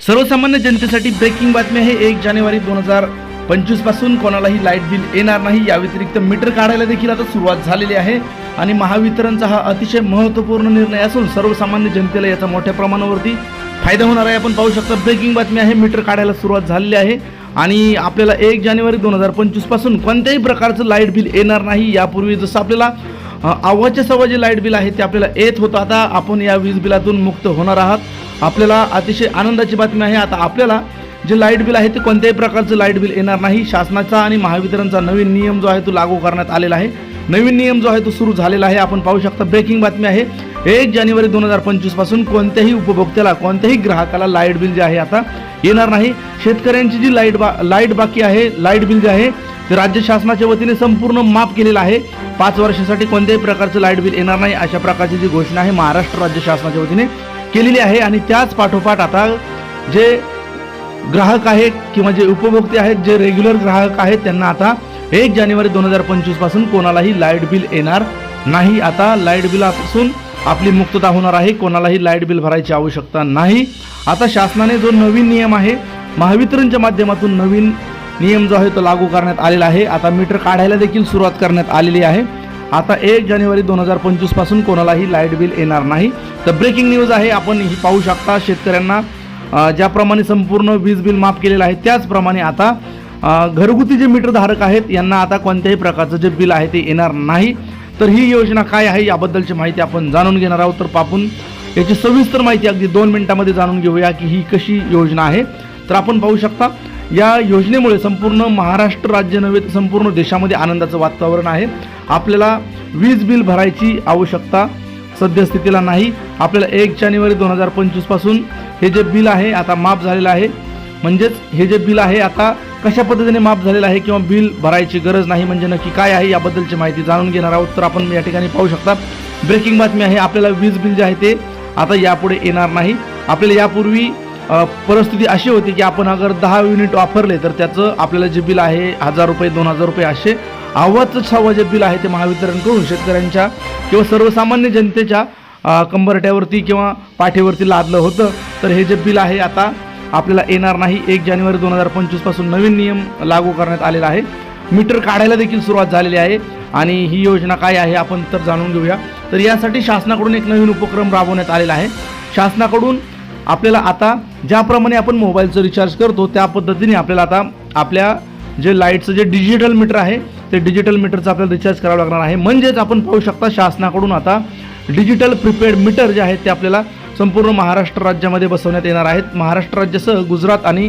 सर्वसामान्य जनतेसाठी ब्रेकिंग बातमी आहे. एक जानेवारी दोन हजार पंचवीसपासून कोणालाही लाइट बिल येणार नाही. या व्यतिरिक्त मीटर काढायला देखील आता सुरुवात झालेली आहे. आणि महावितरणचा हा अतिशय महत्त्वपूर्ण निर्णय असून सर्वसामान्य जनतेला याचा मोठ्या प्रमाणावरती फायदा होणार आहे. आपण पाहू शकता ब्रेकिंग बातमी आहे. मीटर काढायला सुरुवात झालेली आहे. आणि आपल्याला एक जानेवारी दोन हजार पंचवीसपासून कोणत्याही प्रकारचं लाइट बिल येणार नाही. यापूर्वी जसं आपल्याला अ, सव्वा जे लाइट बिल आहे ते आपल्याला येत होतं. आता आपण या वीज बिलातून मुक्त होणार आहात. आपल्याला अतिशय आनंदाची बातमी आहे. आता आपल्याला जे लाइट बिल आहे ते कोणत्याही प्रकारचं लाइट बिल येणार नाही. शासनाचा आणि महावितरणचा नवीन नियम जो आहे तो लागू करण्यात आलेला आहे. नवीन नियम जो आहे तो सुरू झालेला आहे. आपण पाहू शकता ब्रेकिंग बातमी आहे. एक जानेवारी दोन हजार पंचवीसपासून कोणत्याही उपभोक्त्याला कोणत्याही ग्राहकाला लाइट बिल जे आहे आता येणार नाही. शेतकऱ्यांची जी लाइट बा लाइट बाकी आहे लाइट बिल जे आहे ते राज्य शासनाच्या वतीने संपूर्ण माफ केलेलं आहे. पाच वर्षासाठी कोणत्याही प्रकारचं लाइट बिल येणार नाही अशा प्रकारची जी घोषणा आहे महाराष्ट्र राज्य शासनाच्या वतीने केलेली आहे. आणि त्याच पाठोपाठ आता जे ग्राहक आहेत किंवा जे उपभोक्ते आहेत जे रेग्युलर ग्राहक आहेत त्यांना आता एक जानेवारी दोन हजार पंचवीसपासून कोणालाही लाइट बिल येणार नाही. आता लाइट बिलापासून आपली मुक्तता होणार आहे. कोणालाही लाइट बिल भरायची आवश्यकता नाही. आता शासनाने जो नवीन नियम आहे महावितरणच्या माध्यमातून नवीन नियम जो आहे तो लागू करण्यात आलेला आहे. आता मीटर काढायला देखील सुरुवात करण्यात आलेली आहे. आता एक जानेवारी दोन हजार पंचवीसपासून कोणालाही लाइट बिल येणार नाही. तर ब्रेकिंग न्यूज आहे आपण ही पाहू शकता. शेतकऱ्यांना ज्याप्रमाणे संपूर्ण वीज बिल माफ केलेलं आहे त्याचप्रमाणे आता घरगुती जे मीटर धारक आहेत यांना आता कोणत्याही प्रकारचं जे बिल आहे ते येणार नाही. तर ही योजना काय आहे याबद्दलची माहिती आपण जाणून घेणार आहोत. तर पापून याची सविस्तर माहिती अगदी दोन मिनिटामध्ये जाणून घेऊया की ही कशी योजना आहे. तर आपण पाहू शकता या योजनेमुळे संपूर्ण महाराष्ट्र राज्य नव्हे तर संपूर्ण देशामध्ये आनंदाचं वातावरण आहे. आपल्याला वीज बिल भरायची आवश्यकता सद्यस्थितीला नाही. आपल्याला एक जानेवारी दोन हजार पंचवीसपासून हे जे बिल आहे आता माफ झालेलं आहे. म्हणजेच हे जे बिल आहे आता कशा पद्धतीने माफ झालेलं आहे किंवा बिल भरायची गरज नाही म्हणजे नक्की काय आहे याबद्दलची माहिती जाणून घेणार आहोत. तर आपण या ठिकाणी पाहू शकता ब्रेकिंग बातमी आहे आपल्याला वीज बिल जे आहे ते आता यापुढे येणार नाही. आपल्याला यापूर्वी परिस्थिती अशी होती की आपण अगर दहा युनिट वापरले तर त्याचं आपल्याला जे बिल आहे हजार रुपये दोन हजार रुपये असे आव्हाचं सव्वा जे बिल आहे ते महावितरणकडून शेतकऱ्यांच्या किंवा सर्वसामान्य जनतेच्या कंबरट्यावरती किंवा पाठीवरती लादलं होतं. तर हे जे बिल आहे आता आपल्याला येणार नाही. एक जानेवारी दोन हजार पंचवीसपासून नवीन नियम लागू करण्यात आलेला आहे. मीटर काढायला देखील सुरुवात झालेली आहे आणि ही योजना काय आहे आपण तर जाणून घेऊया. तर यासाठी शासनाकडून एक नवीन उपक्रम राबवण्यात आलेला आहे. शासनाकडून आपल्याला आता ज्याप्रमाणे आपण मोबाईलचं रिचार्ज करतो त्या पद्धतीने आपल्याला आता आपल्या जे लाईटचं जे डिजिटल मीटर आहे ते डिजिटल मीटरचं आपल्याला रिचार्ज करावं लागणार आहे. म्हणजेच आपण पाहू शकता शासनाकडून आता डिजिटल प्रिपेड मीटर जे आहेत ते आपल्याला संपूर्ण महाराष्ट्र राज्यामध्ये बसवण्यात येणार आहेत. महाराष्ट्र राज्यासह गुजरात आणि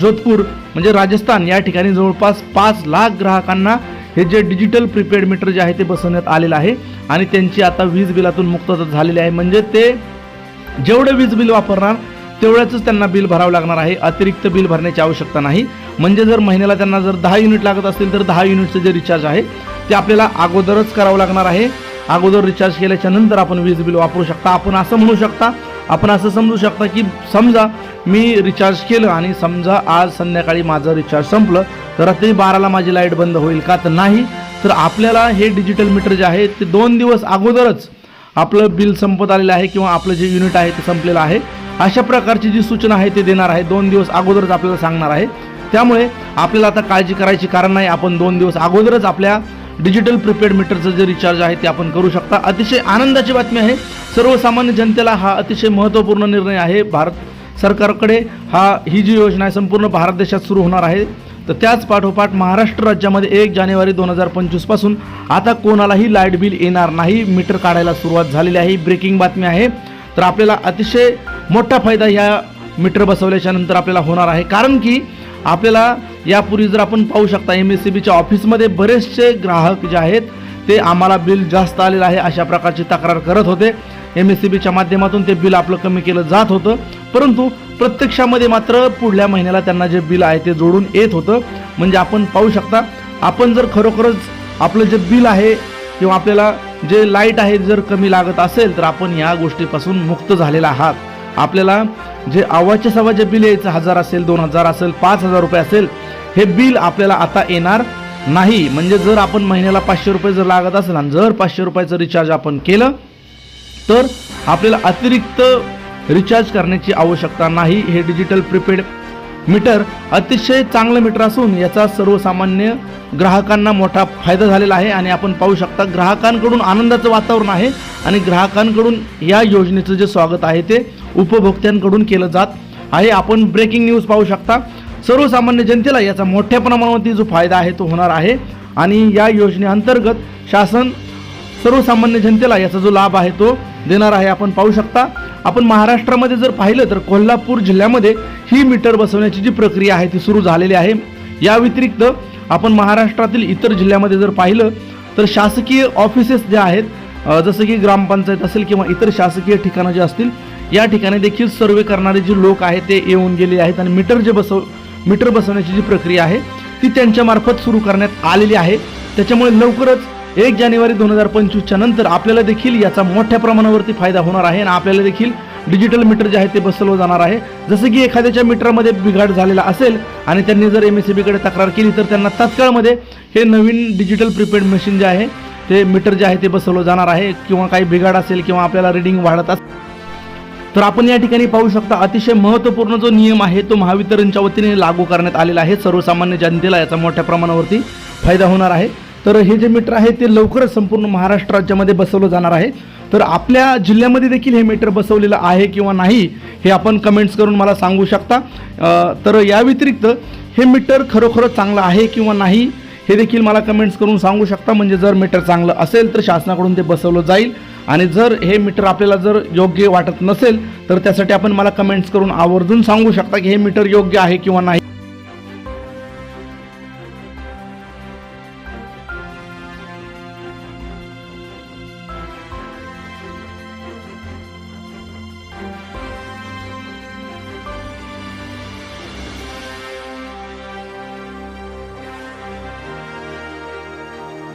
जोधपूर म्हणजे राजस्थान या ठिकाणी जवळपास पाच लाख ग्राहकांना हे जे डिजिटल प्रिपेड मीटर जे आहे ते बसवण्यात आलेलं आहे. आणि त्यांची आता वीज बिलातून मुक्तता झालेली आहे. म्हणजे ते जेवढं वीज बिल वापरणार तेवढ्याच त्यांना बिल भरावं लागणार आहे. अतिरिक्त बिल भरण्याची आवश्यकता नाही. म्हणजे जर महिन्याला त्यांना जर दहा युनिट लागत असतील तर दहा युनिटचं जे रिचार्ज आहे ते आपल्याला अगोदरच करावं लागणार आहे. अगोदर रिचार्ज केल्याच्यानंतर आपण वीज बिल वापरू शकता. आपण असं म्हणू शकता आपण असं समजू शकता की समजा मी रिचार्ज केलं आणि समजा आज संध्याकाळी माझं रिचार्ज संपलं तर रात्री बाराला माझी लाइट बंद होईल का? तर नाही. तर आपल्याला हे डिजिटल मीटर जे आहे ते दोन दिवस अगोदरच आपलं बिल संपत आलेलं आहे किंवा आपलं जे युनिट आहे ते संपलेलं आहे. अशा प्रकारची जी सूचना आहे ते देणार आहे. दोन दिवस अगोदरच आपल्याला सांगणार आहे. त्यामुळे आपल्याला आता काळजी करायची कारण नाही. आपण दोन दिवस अगोदरच आपल्या डिजिटल प्रिपेड मीटरचं जे रिचार्ज आहे ते आपण करू शकता. अतिशय आनंदाची बातमी आहे. सर्वसामान्य जनतेला हा अतिशय महत्त्वपूर्ण निर्णय आहे. भारत सरकारकडे हा ही जी योजना आहे संपूर्ण भारत देशात सुरू होणार आहे. तर त्याच पाठोपाठ महाराष्ट्र राज्यामध्ये एक जानेवारी दोन हजार पंचवीसपासून आता कोणालाही लाइट बिल येणार नाही. मीटर काढायला सुरुवात झालेली आहे. ब्रेकिंग बातमी आहे. तर आपल्याला अतिशय मोठा फायदा ह्या मीटर बसवल्याच्या नंतर आपल्याला होणार आहे. कारण की आपल्याला यापूर्वी जर आपण पाहू शकता एम एस सी बीच्या ऑफिसमध्ये बरेचसे ग्राहक जे आहेत ते आम्हाला बिल जास्त आलेलं आहे अशा प्रकारची तक्रार करत होते. एम एस सी बीच्या माध्यमातून ते बिल आपलं कमी केलं जात होतं. परंतु प्रत्यक्षामध्ये मात्र पुढल्या महिन्याला त्यांना जे बिल आहे ते जोडून येत होतं. म्हणजे आपण पाहू शकता आपण जर खरोखरच आपलं जे बिल आहे किंवा आपल्याला जे लाइट आहे जर कमी लागत असेल तर आपण या गोष्टीपासून मुक्त झालेला आहात. आपल्याला जे आवाच्या सव्वा जे बिल यायचं हजार असेल दोन हजार असेल पाच हजार रुपये असेल हे बिल आपल्याला आता येणार नाही. म्हणजे जर आपण महिन्याला पाचशे रुपये जर लागत असेल आणि जर पाचशे रुपयाचं रिचार्ज आपण केलं तर आपल्याला अतिरिक्त रिचार्ज करण्याची आवश्यकता नाही हे डिजिटल प्रीपेड मीटर अतिशय चांगलं मीटर असून याचा सर्वसामान्य ग्राहकांना मोठा फायदा झालेला आहे आणि आपण पाहू शकता ग्राहकांकडून आनंदाचं वातावरण आहे आणि ग्राहकांकडून या योजनेचं जे स्वागत आहे ते उपभोक्त्यांकडून केलं जात आहे. आपण ब्रेकिंग न्यूज पाहू शकता. सर्वसामान्य जनतेला याचा मोठ्या प्रमाणावरती जो फायदा आहे तो होणार आहे आणि या योजनेअंतर्गत शासन सर्वसामान्य जनतेला याचा जो लाभ आहे तो देणार आहे. आपण पाहू शकता आपण महाराष्ट्रामध्ये जर पाहिलं तर कोल्हापूर जिल्ह्यामध्ये ही मीटर बसवण्याची जी प्रक्रिया आहे ती सुरू झालेली आहे. या व्यतिरिक्त आपण महाराष्ट्रातील इतर जिल्ह्यामध्ये जर पाहिलं तर शासकीय ऑफिसेस जे आहेत जसं की ग्रामपंचायत असेल किंवा इतर शासकीय ठिकाणं जे असतील या ठिकाणी देखील सर्वे करणारे जे लोक आहेत ते येऊन गेले आहेत आणि मीटर जे बसव मीटर बसवण्याची जी प्रक्रिया आहे ती त्यांच्यामार्फत सुरू करण्यात आलेली आहे. त्याच्यामुळे लवकरच एक जानेवारी दोन हजार पंचवीसच्या नंतर आपल्याला देखील याचा मोठ्या प्रमाणावरती फायदा होणार आहे आणि आपल्याला देखील डिजिटल मीटर जे आहे ते बसवलं जाणार आहे. जसं की एखाद्याच्या मीटरमध्ये बिघाड झालेला असेल आणि त्यांनी जर एम एस सी बीकडे तक्रार केली तर त्यांना तात्काळमध्ये हे नवीन डिजिटल प्रीपेड मशीन जे आहे ते मीटर जे आहे ते बसवलं जाणार आहे. किंवा काही बिघाड असेल किंवा आपल्याला रिडिंग वाढत असेल तर आपण या ठिकाणी पाहू शकता अतिशय महत्त्वपूर्ण जो नियम आहे तो महावितरणच्या वतीने लागू करण्यात आलेला आहे. सर्वसामान्य जनतेला याचा मोठ्या प्रमाणावरती फायदा होणार आहे. तर हे जे मीटर आहे ते लवकरच संपूर्ण महाराष्ट्र राज्यामध्ये बसवलं जाणार आहे. तर आपल्या जिल्ह्यामध्ये देखील हे मीटर बसवलेलं आहे किंवा नाही हे आपण कमेंट्स करून मला सांगू शकता. तर या व्यतिरिक्त हे मीटर खरोखरच चांगलं आहे किंवा नाही हे देखील मला कमेंट्स करून सांगू शकता. म्हणजे जर मीटर चांगलं असेल तर शासनाकडून ते बसवलं जाईल. आणि जर हे मीटर आपल्याला जर योग्य वाटत नसेल तर त्यासाठी आपण मला कमेंट्स करून आवर्जून सांगू शकता की हे मीटर योग्य आहे किंवा नाही.